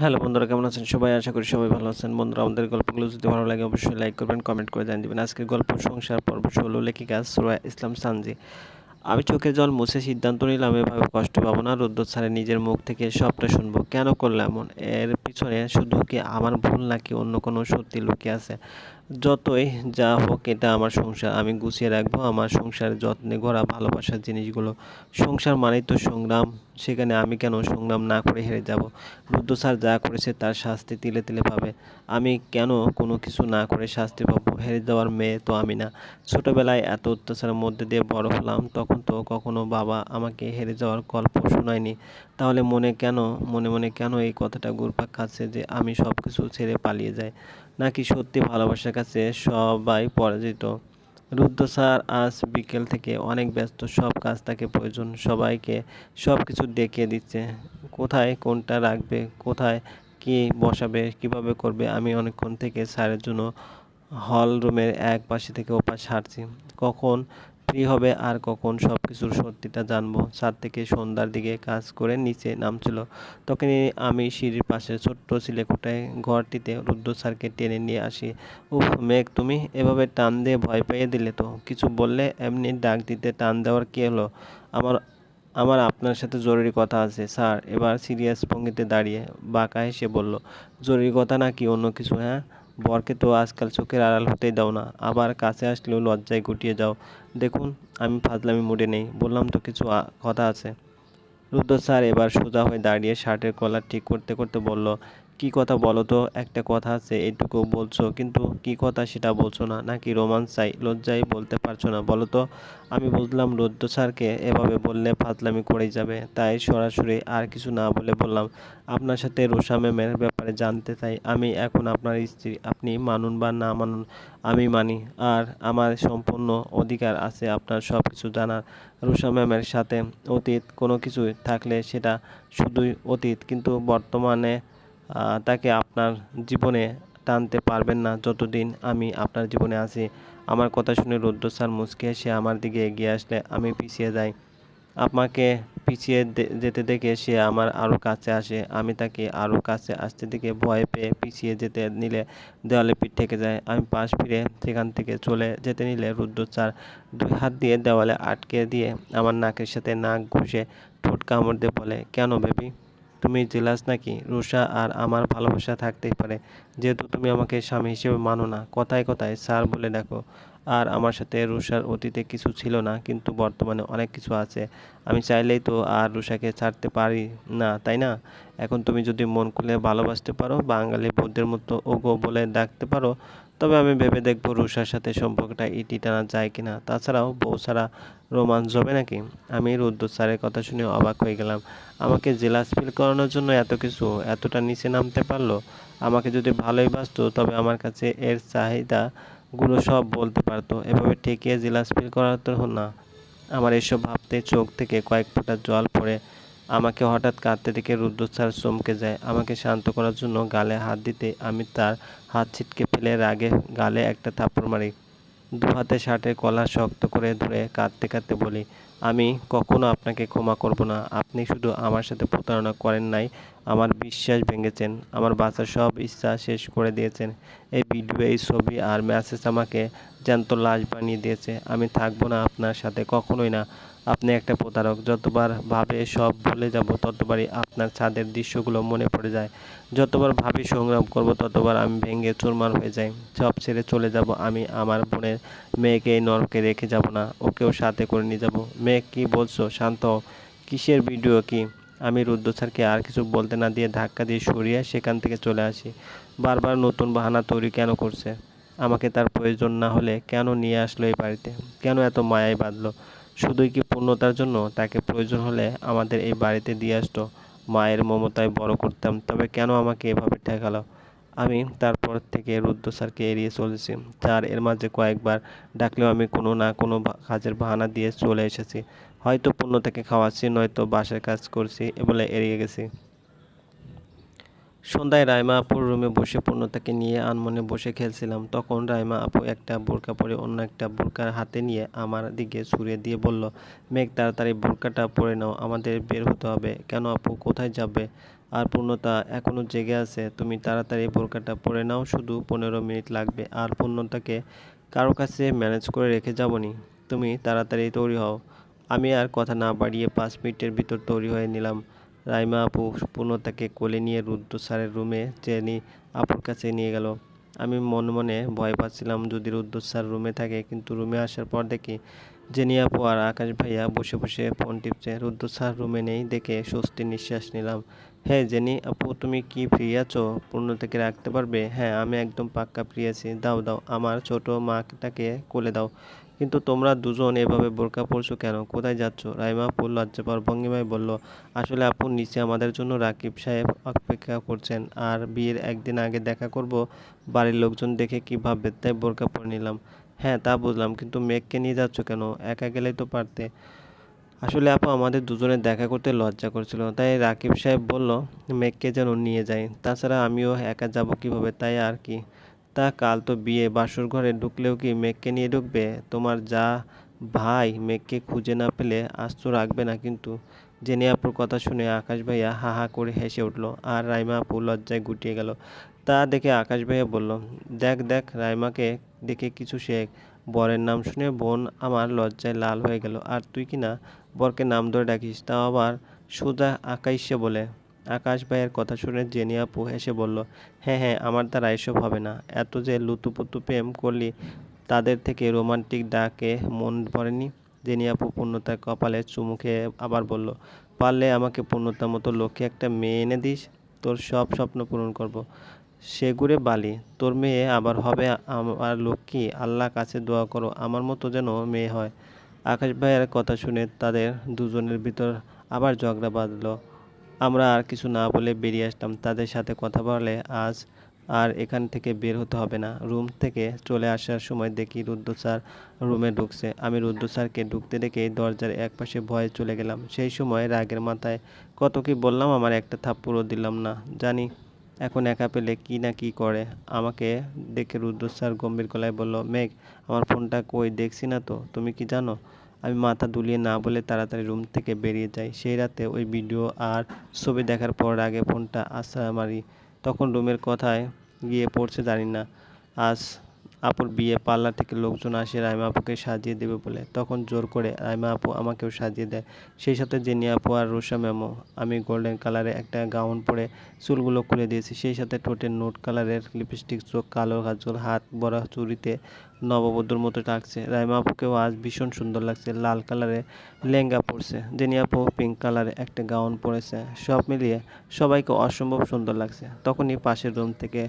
Hello বন্ধুরা, কেমন আছেন? সবাই আশা করি সবাই ভালো আছেন। বন্ধুরা, আমাদের গল্পগুলো যদি ভালো লাগে, অবশ্যই লাইক করবেন কমেন্ট করে জানিয়ে দেবেন। আজকের গল্প, সংসার, পর্ব ষোলো লেখিকা সুরা ইসলাম সানজি। আমি চোখে জল মুছে সিদ্ধান্ত নিলাম, এভাবে কষ্ট পাবো না রোদ্দুর ছাড়ে নিজের মুখ থেকে সবটা শুনব। কেন করলাম এমন? এর পিছনে শুধু কি আমার ভুল নাকি অন্য কোনো সত্যি লুকিয়ে আছে? যতই যা হোক এটা আমার সংসার, আমি গুছিয়ে রাখব। আমার সংসারের যত্নে গড়া ভালোবাসার জিনিসগুলো। সংসার মানেই তো সংগ্রাম। সেখানে আমি কেন সংগ্রাম না করে হেরে যাব? রুদ্র স্যার যা করেছে তার শাস্তি তিলে তিলে পাবে। আমি কেন কোনো কিছু না করে শাস্তি পাবো? হেরে যাওয়ার মেয়ে তো আমি না। ছোটোবেলায় এত অত্যাচারের মধ্যে দিয়ে বড় হলাম, তখন তো কখনো বাবা আমাকে হেরে যাওয়ার গল্প শোনায়নি। তাহলে মনে কেন, মনে মনে কেন এই কথাটা ঘুরপাক খাচ্ছে যে আমি সব কিছু ছেড়ে পালিয়ে যাই? নাকি সত্যি ভালোবাসার কাছে সবাই পরাজিত? রুদ্র স্যার আজ বিকেল থেকে অনেক ব্যস্ত, সব কাজ তাকে প্রয়োজন, সবাইকে সব কিছু দেখিয়ে দিচ্ছে। কোথায় কোনটা রাখবে, কোথায় কি বসাবে, কীভাবে করবে, আমি অনেকক্ষণ থেকে স্যারের জন্য হল রুমের এক পাশে থেকে ওপাশ হাঁটছি। কখন ফ্রি হবে আর কখন সব কিছুর সত্যিটা জানব? সাত থেকে সন্ধ্যার দিকে কাজ করে নিচে নামছিল। তখনই আমি সিঁড়ির পাশে ছোট্ট চিলেকোটায় ঘরটিতে রুদ্র স্যারকে টেনে নিয়ে আসি। উফ, মেঘ, তুমি এভাবে টান দিয়ে ভয় পাইয়ে দিলে তো। কিছু বললে এমনি ডাক দিতে টান দেওয়ার কী হলো? আমার আমার আপনার সাথে জরুরি কথা আছে, স্যার। এবার সিরিয়াস ভঙ্গিতে দাঁড়িয়ে বাঁকা হেসে বলল, জরুরি কথা নাকি অন্য কিছু হ্যাঁ? বরকে তো আজকাল চোখের আড়াল হতেই দাও না, আবার কাছে আসলেও লজ্জায় গুটিয়ে যাও। দেখুন, আমি ফাজলামি মুডে নেই, বললাম তো কিছু কথা আছে। রুদ্র স্যার এবার সোজা হয়ে দাঁড়িয়ে শার্টের কলার ঠিক করতে করতে বলল কি কথা বলো তো? একটা কথা আছে, এইটুকু বলছো, কিন্তু কি কথা সেটা বলছো না? নাকি রোমান্স চাই লজ্জাই বলতে পারছ না, বলো তো। আমি বুঝলাম রুদ্র স্যারকে এভাবে বললে ফাজলামি করেই যাবে, তাই সরাসরি আর কিছু না বলে বললাম। আপনার সাথে রুষা ম্যামের ব্যাপারে জানতে চাই। আমি এখন আপনার স্ত্রী, আপনি মানুন বা না মানুন, আমি মানি। আর আমার সম্পূর্ণ অধিকার আছে আপনার সব কিছু জানার। রুষা ম্যামের সাথে অতীত কোনো কিছু থাকলে সেটা শুধুই অতীত, কিন্তু বর্তমানে তাকে আপনার জীবনে টানতে পারবেন না যতদিন আমি আপনার জীবনে আছি। আমার কথা শুনে রুদ্র স্যার মুচকে এসে আমার দিকে এগিয়ে আসলে আমি পিছিয়ে যাই। আমাকে পিছিয়ে যেতে দেখে সে আমার আরও কাছে আসে। আমি তাকে আরও কাছে আসতে দেখে ভয় পেয়ে পিছিয়ে যেতে নিলে দেওয়ালে পিঠ থেকে যায়। আমি পাশ ফিরে সেখান থেকে চলে যেতে নিলে রুদ্র স্যার দুই হাত দিয়ে দেওয়ালে আটকে দিয়ে আমার নাকের সাথে নাক ঘষে ঠোঁট কামড় দিয়ে বলে, কেন বেবি? তুমি জেলাস নাকি? রুষা আর আমার ভালোবাসা থাকতেই পারে। যেহেতু তুমি আমাকে স্বামী হিসেবে মানো না। কথায় কথায় স্যার বলে দেখো। আর আমার সাথে রুষার অতীতে কিছু ছিল না, কিন্তু বর্তমানে অনেক কিছু আছে। আমি চাইলেই তো আর রুষাকে ছাড়তে পারি না, তাই না? এখন তুমি যদি মন খুলে ভালোবাসতে পারো, বাঙালি বৌদ্ধের মতো ওগো বলে ডাকতে পারো তবে আমি ভেবে দেখব রুষার সাথে সম্পর্কটা ইটি টানা যায় কিনা। তাছাড়াও বউ ছাড়া রোমাঞ্চ হবে নাকি? আমি রুদ্র স্যারের কথা শুনে অবাক হয়ে গেলাম। আমাকে জেলাস ফিল করানোর জন্য এত কিছু, এতটা নিচে নামতে পারল? আমাকে যদি ভালোই বাসতো তবে আমার কাছে এর চাহিদাগুলো সব বলতে পারতো। এভাবে ঠেকিয়ে জেলাস ফিল করাতো না। আমার এসব ভাবতে চোখ থেকে কয়েক ফোঁটা জল পড়ে। আমাকে হঠাৎ কাঁদতে দেখে রুদ্র স্যার চমকে যায়। আমাকে শান্ত করার জন্য গালে হাত দিতে আমি তার হাত ছিটকে ফেলে রাগে গালে একটা থাপ্পড় মারি। দু হাতে শার্টের কলার শক্ত করে ধরে কাঁদতে কাঁদতে বলি, আমি কখনো আপনাকে ক্ষমা করব না। আপনি শুধু আমার সাথে প্রতারণা করেন নাই, আমার বিশ্বাস ভেঙেছেন, আমার বাচ্চার সব ইচ্ছা শেষ করে দিয়েছেন। এই ভিডিও এই ছবি আর মেসেজ আমাকে জ্যান্ত লাশ বানিয়ে দিয়েছে। আমি থাকব না আপনার সাথে কখনোই না। আপনি একটা প্রতারক, যতবার ভাবে সব ভুলে যাব, ততবারই আপনার ছাদের দৃশ্যগুলো মনে পড়ে যায়। যতবার ভাবি সংগ্রাম করব, ততবার আমি ভেঙে চুরমার হয়ে যাই। সব ছেড়ে চলে যাব, আমি আমার বোনের মেয়েকে এই নরকে রেখে যাব না, ওকেও সাথে করে নিয়ে যাব। মেয়ে, কি বলছো? শান্ত কিসের ভিডিও কি? আমি রুদ্র স্যারকে আর কিছু বলতে না দিয়ে ধাক্কা দিয়ে সরিয়ে সেখান থেকে চলে আসি। বারবার নতুন বাহানা তৈরি কেন করছে? আমাকে তার প্রয়োজন না হলে কেন নিয়ে আসলো এই বাড়িতে? কেন এত মায়াই বাঁধলো? শুধুই কি পূর্ণতার জন্য? তাকে প্রয়োজন হলে আমাদের এই বাড়িতে দিয়ে আসতো। মায়ের মমতায় বড় করতাম, তবে কেন আমাকে এভাবে ঠেকালো? আমি তারপর থেকে রুদ্র স্যারকে এড়িয়ে চলেছি। স্যার এর মাঝে কয়েকবার ডাকলেও আমি কোনো না কোনো কাজের বাহানা দিয়ে চলে এসেছি। হয়তো পূর্ণ থেকে খাওয়াচ্ছি, নয়তো বাসের কাজ করছি এ বলে এড়িয়ে গেছি। সন্ধ্যায় রাইমা আপুর রুমে বসে পূর্ণতাকে নিয়ে আনমনে বসে খেলছিলাম। তখন রাইমা আপু একটা বোরকা পরে অন্য একটা বোরকার হাতে নিয়ে আমার দিকে ছুঁড়ে দিয়ে বলল, মেঘ, তাড়াতাড়ি বোরকাটা পরে নাও, আমাদের বের হতে হবে। কেন আপু, কোথায় যাবে? আর পূর্ণতা এখনও জেগে আছে, তুমি তাড়াতাড়ি বোরকাটা পরে নাও, শুধু পনেরো মিনিট লাগবে। আর পূর্ণতাকে কারও কাছে ম্যানেজ করে রেখে যাবনি। তুমি তাড়াতাড়ি তৈরি হও। আমি আর কথা না বাড়িয়ে পাঁচ মিনিটের ভিতর তৈরি হয়ে নিলাম। রাইমা আপু পূর্ণতাকে কোলে নিয়ে রুদ্র স্যারের রুমে জেনি আপুর কাছে নিয়ে গেল। আমি মন মনে ভয় পাচ্ছিলাম যদি রুদ্র স্যার রুমে থাকে, কিন্তু রুমে আসার পর দেখি জেনি আপু আর আকাশ ভাইয়া বসে বসে ফোন টিপছে। রুদ্র স্যার রুমে নেই দেখে স্বস্তির নিঃশ্বাস নিলাম। হ্যাঁ জেনি আপু, তুমি কি ফ্রি আছো? পূর্ণতাকে রাখতে পারবে? হ্যাঁ আমি একদম পাক্কা ফ্রি আছি। দাও দাও, আমার ছোট মাটাকে কোলে দাও। কিন্তু তোমরা দুজন এভাবে বোরকা পরছো কেন? কোথায় যাচ্ছ? রাইমা আপু লজ্জাপর ভঙ্গিমায় বলল, আসলে আপু, নিচে আমাদের জন্য রাকিব সাহেব অপেক্ষা করছেন। আর বিয়ের একদিন আগে দেখা করব। বাড়ির লোকজন দেখে কি ভাববে, তাই বোরকা পরে নিলাম। হ্যাঁ তা বুঝলাম। কিন্তু মেঘকে নিয়ে যাচ্ছ কেন? একা গেলেই তো পারতে। আসলে আপু, আমাদের দুজনের দেখা করতে লজ্জা করছিল। তাই রাকিব সাহেব বলল মেঘকে যেন নিয়ে যাই। তাছাড়া আমিও একা যাব কীভাবে? তাই আর কি। তা কাল তো বিয়ে, বাসর ঘরে ঢুকলেও কি মেঘকে নিয়ে ঢুকবে? তোমার যা ভাই মেঘকে খুঁজে না পেলে আস্ত রাখবে না কিন্তু। জেনে আপুর কথা শুনে আকাশ ভাইয়া হা হা করে হেসে উঠল আর রাইমা আপু লজ্জায় গুটিয়ে গেল। তা দেখে আকাশ ভাইয়া বলল, দেখ দেখ, রাইমাকে দেখে কিছু শেখ। বরের নাম শুনে বোন আমার লজ্জায় লাল হয়ে গেল। আর তুই কি না বরকে নাম ধরে ডাকিস? তাও আবার সোজা আকাইশে বলে আকাশ ভাইয়ের কথা শুনে জেনি আপু হেসে বলল হ্যাঁ হ্যাঁ আমার দ্বারা এসব হবে না। এত যে লুতুপুতু প্রেম করলি, তাদের থেকে রোমান্টিক ডাকে মন পড়েনি জেনি আপু পূর্ণতার কপালে চুমু খেয়ে আবার বলল, পারলে আমাকে পূর্ণতার মতো লক্ষ্যে একটা মেয়ে এনে দিস? তোর সব স্বপ্ন পূরণ করব। সে ঘুরে বালি। তোর মেয়ে আবার হবে আমার লক্ষ্মী। আল্লাহ কাছে দোয়া করো, আমার মতো যেন মেয়ে হয়। আকাশ ভাইয়ের কথা শুনে তাদের দুজনের ভিতর আবার ঝগড়া বাঁধলো। আমরা আর কিছু না বলে বেরিয়ে আসলাম তাদের সাথে কথা বলে আজ আর এখান থেকে বের হতে হবে না। রুম থেকে চলে আসার সময় দেখি রুদ্র স্যার রুমে ঢুকছে। আমি রুদ্র স্যারকে ঢুকতে দেখে দরজার একপাশে ভয়ে চলে গেলাম। সেই সময় রাগের মাথায়, কত কি বললাম, আমার একটা থাপ্পড়ও দিলাম না। জানি এখন একা পেলে কি না কি করে। আমাকে দেখে রুদ্র স্যার গম্ভীর গলায় বলল, মেঘ, আমার ফোনটা কই? দেখছি না তো। তুমি কি জানো? আমি মাথা দুলিয়ে না বলে তাড়াতাড়ি রুম থেকে বেরিয়ে যাই। সেই রাতে ওই ভিডিও আর ছবি দেখার পর আগে ফোনটা আসা মারি। তখন রুমের কথায় গিয়ে পড়ছে জানি না। আজ আপুর বিয়ে পার্লার থেকে লোকজন আসে রাইমা আপুকে সাজিয়ে দেবে বলে। তখন জোর করে রাইমা আপু আমাকেও সাজিয়ে দেয়। সেই সাথে জেনি আপু আর রুষা ম্যামও। আমি গোল্ডেন কালারে একটা গাউন পরে চুলগুলো খুলে দিয়েছি। সেই সাথে ঠোঁটে নোট কালারের লিপস্টিক, চোখ কালো গাজল হাত বড়া চুরিতে নববধূর মতো লাগছে রাইমা আপুকেও আজ ভীষণ সুন্দর লাগছে। লাল কালারে লেহেঙ্গা পরছে। জেনি আপু পিঙ্ক কালারে একটা গাউন পরেছে। সব মিলিয়ে সবাইকে অসম্ভব সুন্দর লাগছে। তখনই পাশের রুম থেকে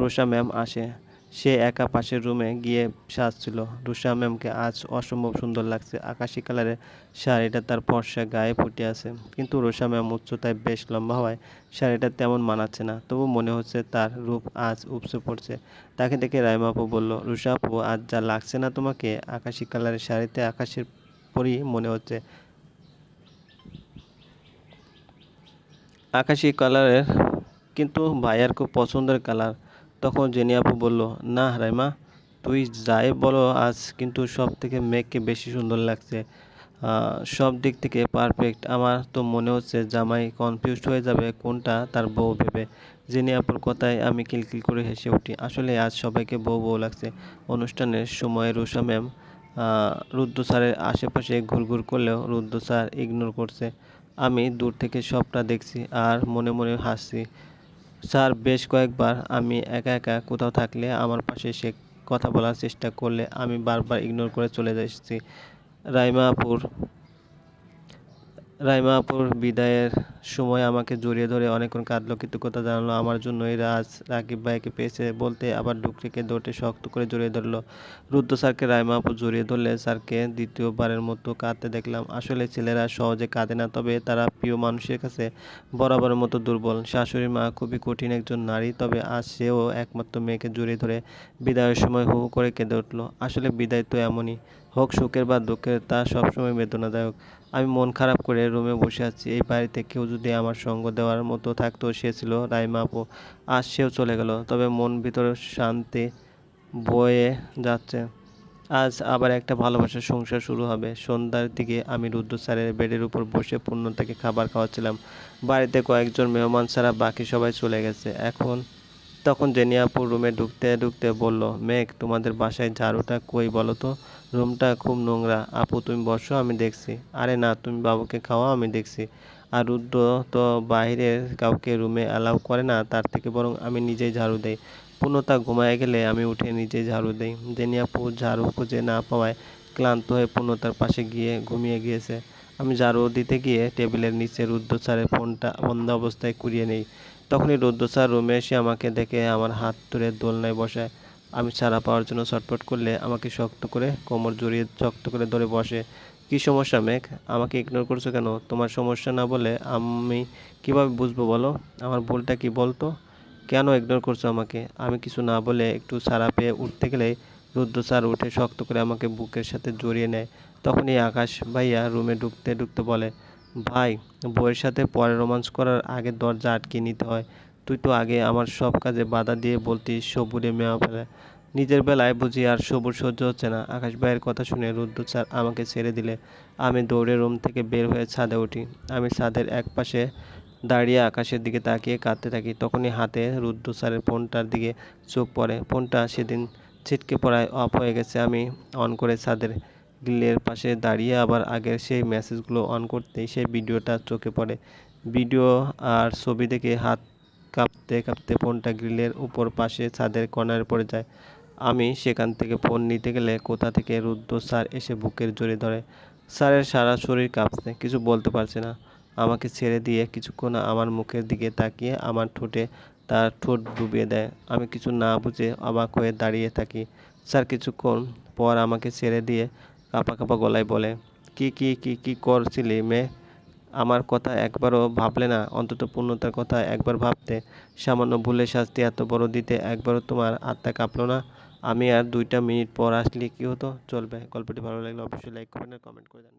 রোষা ম্যাম আসে। সে একা পাশের রুমে গিয়ে সাজছিল। রুষা ম্যামকে আজ অসম্ভব সুন্দর লাগছে। আকাশি কালারের শাড়িটা তার ফর্সা গায়ে ফুটে আছে। কিন্তু রুষা ম্যাম উচ্চতায় বেশ লম্বা হওয়ায় শাড়িটা তেমন মানাচ্ছে না। তবু মনে হচ্ছে তার রূপ আজ উপসে পড়ছে। তাকে দেখে রাইমা আপু বলল আপু, আজ যা লাগছে না তোমাকে? আকাশি কালারের শাড়িতে আকাশের পরই মনে হচ্ছে। আকাশি কালারের কিন্তু ভাইয়ার খুব পছন্দের কালার তখন জেনি আপু বলল, না রাইমা, তুই যাই বলো, আজ কিন্তু সব থেকে মেঘকে বেশি সুন্দর লাগছে। সব দিক থেকে পারফেক্ট আমার তো মনে হচ্ছে জামাই কনফিউজড হয়ে যাবে, কোনটা তার বউ ভেবে জেনি আপুর কথায় আমি কিলকিল করে হেসে উঠি, আসলে আজ সবাইকে বউ বউ লাগছে। অনুষ্ঠানের সময় রুষা ম্যাম রুদ্র স্যারের আশেপাশে ঘুরঘুর করলেও রুদ্র স্যার ইগনোর করছে। আমি দূর থেকে সবটা দেখছি আর মনে মনে হাসছি। স্যার, বেশ কয়েকবার আমি একা একা কোথাও থাকলে আমার পাশে সে কথা বলার চেষ্টা করলে আমি বারবার ইগনোর করে চলে এসেছি রাইমা আপুর রাইমা আপুর বিদায়ের সময় আমাকে জড়িয়ে ধরে অনেকক্ষণ কাঁদলো, কৃতজ্ঞতা জানালো, আমার জন্যই রাজ রাকিব ভাইকে পেয়েছে বলতে আবার ডুকরিকে দৌড়ে শক্ত করে জড়িয়ে ধরলো। রুদ্র স্যারকে রাইমা জড়িয়ে ধরলে স্যারকে দ্বিতীয়বারের মতো কাঁদতে দেখলাম। আসলে ছেলেরা সহজে কাঁদে না, তবে তারা প্রিয় মানুষের কাছে বরাবরের মতো দুর্বল। শাশুড়ি মা খুবই কঠিন একজন নারী, তবে আজ সেও একমাত্র মেয়েকে জড়িয়ে ধরে বিদায়ের সময় হু করে কেঁদে উঠল। আসলে বিদায় তো এমনই, হোক সুখের বা দুঃখের, তা সবসময় বেদনাদায়ক। আমি মন খারাপ করে রুমে বসে আছি। এই বাড়িতে কেউ যদি আমার সঙ্গ দেওয়ার মতো থাকতো, সে ছিল রাইমা আপু। আজ সেও চলে গেল, তবে মন ভিতরে শান্তি বয়ে যাচ্ছে। আজ আবার একটা ভালোবাসার সংসার শুরু হবে। সন্ধ্যার দিকে আমি রুদ্র স্যারের বেডের উপর বসে পূর্ণ পূর্ণতাকে খাবার খাওয়াচ্ছিলাম। বাড়িতে কয়েকজন মেহমান ছাড়া বাকি সবাই চলে গেছে। এখন তখন জেনিয়াপুর রুমে ঢুকতে ঢুকতে বলল, মেঘ, তোমাদের বাসায় ঝাড়ুটা কই বলো তো? রুমটা খুব নোংরা। আপু, তুমি বসো, আমি দেখছি। আরে না, তুমি বাবুকে খাওয়া আমি দেখছি। আর রুদ্র তো বাইরের কাউকে রুমে অ্যালাউ করে না, তার থেকে বরং আমি নিজেই ঝাড়ু দেই। পূর্ণতা ঘুমায় গেলে আমি উঠে নিজেই ঝাড়ু দেই। জেনিয়াপু ঝাড়ু খুঁজে না পাওয়ায় ক্লান্ত হয়ে পূর্ণতার পাশে গিয়ে ঘুমিয়ে গিয়েছে। আমি ঝাড়ু দিতে গিয়ে টেবিলের নিচে রুদ্র স্যারের ফোনটা বন্ধ অবস্থায় কুড়িয়ে নেই। তখনই রুদ্র স্যার রুমে এসে আমাকে দেখে আমার হাত ধরে দোলনায় বসায়। আমি ছাড়া পাওয়ার জন্য ছটফট করলে আমাকে শক্ত করে কোমর জড়িয়ে শক্ত করে ধরে বসে। কী সমস্যা মেঘ? আমাকে ইগনোর করছ কেন? তোমার সমস্যা না বলে আমি কীভাবে বুঝব বলো? আমার ভুলটা কি বলতো? কেন ইগনোর করছ আমাকে? আমি কিছু না বলে একটু সারা পেয়ে উঠতে গেলেই রুদ্র স্যার উঠে শক্ত করে আমাকে বুকের সাথে জড়িয়ে নেয়। তখনই আকাশ ভাইয়া রুমে ঢুকতে ঢুকতে বলে, ভাই বউয়ের সাথে পরে রোমান্স করার আগে দরজা আটকে নিতে হয়। তুই তো আগে আমার সব কাজে বাধা দিয়ে বলতিস, সবুরে মেয়া ফেলে। নিজের বেলায় বুঝি আর সবুর সহ্য হচ্ছে না। আকাশ ভাইয়ের কথা শুনে রুদ্র স্যার আমাকে ছেড়ে দিলে। আমি দৌড়ে রুম থেকে বের হয়ে ছাদে উঠি। আমি ছাদের এক পাশে দাঁড়িয়ে আকাশের দিকে তাকিয়ে কাঁদতে থাকি। তখনই হাতে রুদ্র স্যারের ফোনটার দিকে চোখ পড়ে। ফোনটা সেদিন ছিটকে পড়ায় অফ হয়ে গেছে। আমি অন করে ছাদের গ্রিলের পাশে দাঁড়িয়ে আবার আগের সেই মেসেজগুলো অন করতেই সেই ভিডিওটা চোখে পড়ে। ভিডিও আর ছবি দেখে হাত কাঁপতে কাঁপতে ফোনটা গ্রিলের উপর পাশে ছাদের কর্নারে পড়ে যায়। আমি সেখান থেকে ফোন নিতে গেলে কোথা থেকে রুদ্র স্যার এসে বুকের জোরে ধরে, স্যারের সারা শরীর কাঁপছে, কিছু বলতে পারছে না। আমাকে ছেড়ে দিয়ে কিছুক্ষণ আমার মুখের দিকে তাকিয়ে আমার ঠোঁটে তার ঠোঁট ডুবিয়ে দেয়। আমি কিছু না বুঝে অবাক হয়ে দাঁড়িয়ে থাকি। স্যার কিছুক্ষণ পর আমাকে ছেড়ে দিয়ে কাঁপা কাঁপা গলায় বলে, কি কি কি কি করছিলি মেয়ে? আমার কথা একবারও ভাবলে না, অন্তত পূর্ণতার কথা একবার ভাবতে। সামান্য ভুলের শাস্তি এত বড় দিতে একবারও তোমার আত্মা কাঁপলো না। আমি আর দুইটা মিনিট পর আসলে কি হতো? চলবে। গল্পটি ভালো লাগলে অবশ্যই লাইক করবেন আর কমেন্ট করে জানাবেন।